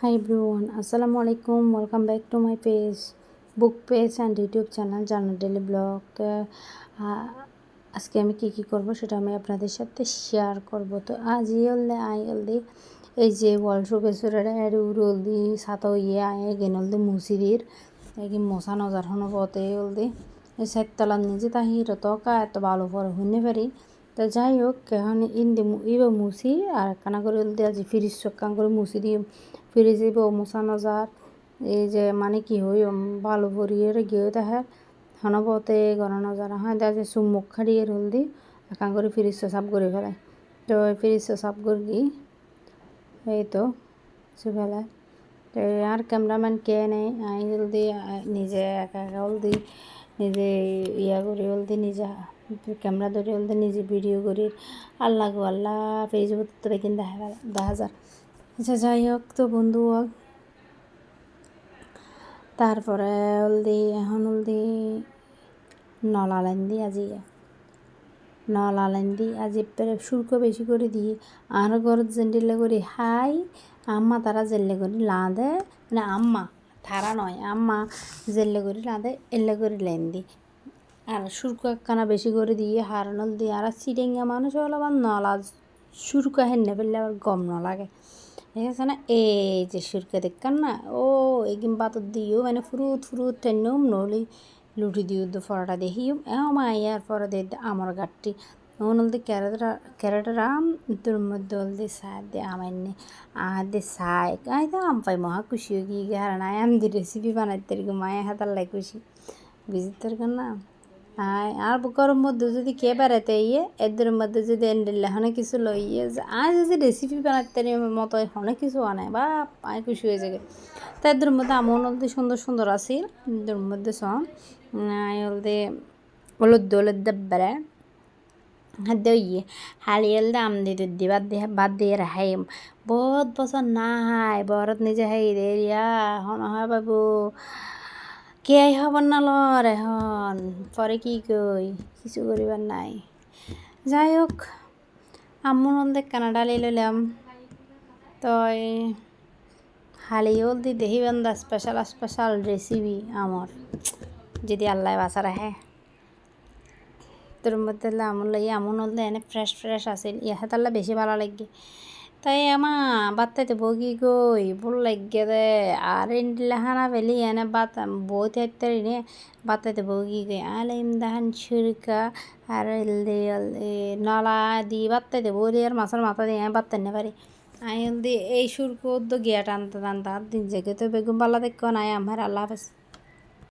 Hi everyone, Assalamu alaikum. Welcome back to my page, book page and YouTube channel, Jana daily vlog আজকে আমি কী কী করব সেটা আমি আপনাদের সাথে শেয়ার করব। তো আজ ইয়লদে আই হলদি এই যে ওয়ালশো বেসরে উরলদি সাতো ইয়ে আয় গেনলদি মুসিরির এই মশা নজার হনো পথে হলদি সাততলার নিজে তাহির তকা এত ভালো পরে শুনে পারি। তো যাই হোক, এখন ইন্দি ইবে মুসি আর কানা করে হলদি আজ ফ্রিজ চক্কান করে মুসি দিয়ে ফ্রিজ ইবে মুসানো যার এই যে মানে কি হই ভালো ভরিয়ে গিয়ে তাহার। হনপথে গণনা যারা হয় দেখা চুমুক খাড়িয়ে হলদি একান করে ফ্রিজ সাফ করে ফেলায় তো ফ্রিজ সাফ করে গিয়ে এই তো সে ফেলায় তো আর ক্যামেরাম্যান কে নেই, আই জলদি নিজে একা একা হলদি নিজে ইয়া করে হলদি নিজে ক্যামেরা ধরে হলদি নিজে ভিডিও করি। আল্লাহ গো, আল্লাহ ফেসবুক তো বেকিন দেখা দেখা যায় আচ্ছা যাই হোক, তো বন্ধু হোক তারপরে হলদি এখন হলদি নলালেন্দি আজি নলালেন্দি আজি শুল্ক বেশি করে দিয়ে আর ঘরত জেন্ডিলে করি, হাই, আম্মা তারা জেল্লে করি, লাঁদে মানে আম্মা, তারা নয়, আম্মা জেল্লে করি, লাঁদে, এল্লে করি লেন্দি। আর একখানা বেশি করে দিয়ে হারানল দিয়ে আর চিড়েঙ্গা মানুষ হলো আবার নলা শুরুকা হেন্নে ফেললে আবার গম ন লাগে। ঠিক আছে না? এই যে সুরকে দেখকান না? ও এগিম বাতর দিও মানে ফুরুত ফুরুত টেন্নুম নলি লুটি দিও দু ফরাটা দেখিও। মা ইয়ার ফরা দে আমার গাঠটি ওনলদি ক্যারেটা ক্যারেটারাম তোর মধ্যে অলদি সার দে আমাইনে আর দে সাই আই তো আম পাই, মহা খুশি হয়ে গিয়ে আই আমি রেসিপি বানাইতে মায়ের হাতার লাই খুশি। বুঝতে না? আর গরম মধ্যে যদি কে বেড়াতে ইয়ে? এদের মধ্যে যদি এন্ডেল অনেক কিছু লই ইয়ে আর যদি রেসিপি বানাতে মতো অনেক কিছু আনায় বা আয় খুশি হয়ে যাবে। তা এদের মধ্যে আমন হলদি সুন্দর সুন্দর আছিল, এদের মধ্যে সব হলদি হলুদ হলুদ হাতে ইয়ে হালি হলদে আম দিতে দি বাদ দিয়ে বাদ দিয়ে রাহাই বহুত বছর না হাই বরত নিজে হাই রে রিয়া হন হয় বাবু। কে আই হবার না লর এখন? পরে কি কই? কিছু করিবার নাই। যাই হোক আম্মু নন্দে কানাডা লি লইলাম। তই হালিও দি দেহি বান্দা স্পেশাল স্পেশাল রেসিপি আমার। যদি আল্লাহ বাসা রাখে। তোর মধ্যে আমন লাগে আমন হলে এনে ফ্রেশ ফ্রেশ আছিল। ইয়া তাহলে বেশি ভালো লাগে। তাই আমা বাত্তাইতে বগি গই, ভুল লাগে দে। আর ইন্ডিলাহানা বেলি এনে বাত বই তেত্তারি নে, বাত্তাইতে বগি গই। আলে ইমদাহান ছুরকা, আর নলা দি বাত্তাইতে বলি আর মাছের মাথা দিয়ে বাত্তাই নে পারি। আই দি এই সুরকো তো গিয়া টানতে টানতে দিন জেগে তো বেগুন পাল্লা দেখো নাই। আমার আল্লাহ হাফেজ।